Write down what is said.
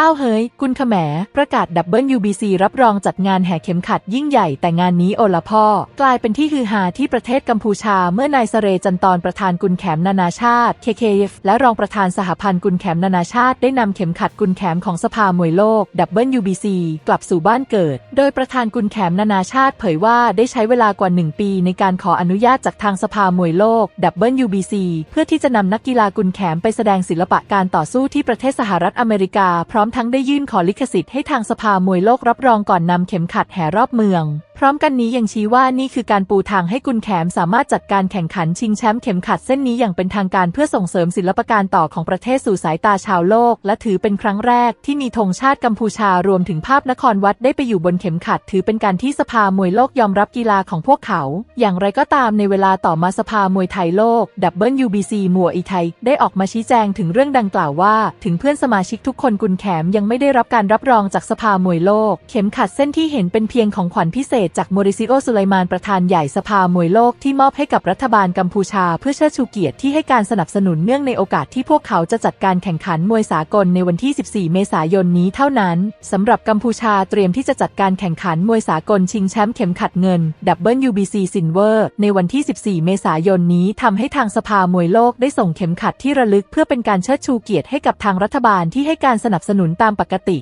อ้าวเฮ้ยกุนขแหมประกาศดับเบิล UBC รับรองจัดงานแห่เข็มขัดยิ่งใหญ่แต่งานนี้โอละพ่อ กลายเป็นที่ฮือฮาที่ประเทศกัมพูชา เมื่อนายสเรจันตอนประธานกุนแขมนานาชาติ KKF และรองประธานสหพันธ์กุนแขมนานาชาติได้นำเข็มขัดกุนแขมของสภามวยโลกดับเบิล UBC กลับสู่บ้านเกิด โดยประธานกุนแขมนานาชาติ เผยว่าได้ใช้เวลากว่า 1 ปีในการขออนุญาตจากทางสภามวยโลกดับเบิล UBC เพื่อที่จะนำนักกีฬากุนแขมไปแสดงศิลปะการต่อสู้ที่ประเทศสหรัฐอเมริกาพร้อมทั้งได้ยื่นขอลิขสิทธิ์ให้ทางสภามวยโลกรับรองก่อนนำเข็มขัดแห่รอบเมือง พร้อมกันนี้ยังชี้ว่านี่คือการปูทางให้กุนแขมสามารถจัดการแข่งขันชิงแชมป์เข็มขัดเส้นนี้อย่างเป็นทางการเพื่อส่งเสริมศิลปการต่อของประเทศสู่สายตาชาวโลก และถือเป็นครั้งแรกที่มีธงชาติกัมพูชารวมถึงภาพนครวัดได้ไปอยู่บนเข็มขัด ถือเป็นการที่สภามวยโลกยอมรับกีฬาของพวกเขา อย่างไรก็ตามในเวลาต่อมาสภามวยไทยโลกดับเบิล UBC มัวอีไทย ได้ออกมาชี้แจงถึงเรื่องดังกล่าวว่า ถึงเพื่อนสมาชิกทุกคนกุนแขมยังไม่ได้รับการรับรองจากสภามวยโลก เข็มขัดเส้นที่เห็นเป็นเพียงของขวัญพิเศษษจากโมริซิโอสุไลมานประธานใหญ่สภามวยโลกที่มอบให้กับรัฐบาลกัมพูชา เพื่อเชิดชูเกียรติที่ให้การสนับสนุนเนื่องในโอกาสที่พวกเขาจะจัดการแข่งขันมวยสากลในวันที่ 14 เมษายนนี้เท่านั้นสำหรับกัมพูชาเตรียมที่จะจัดการแข่งขันมวยสากลชิงแชมป์เข็มขัดเงิน WBC Silver ในวันที่ 14 เมษายนนี้ทำให้ทางสภามวยโลกได้ส่งเข็มขัดที่ระลึกเพื่อเป็นการเชิดชูเกียรติให้กับทางรัฐบาลที่ให้การสนับสนุนตามปกติ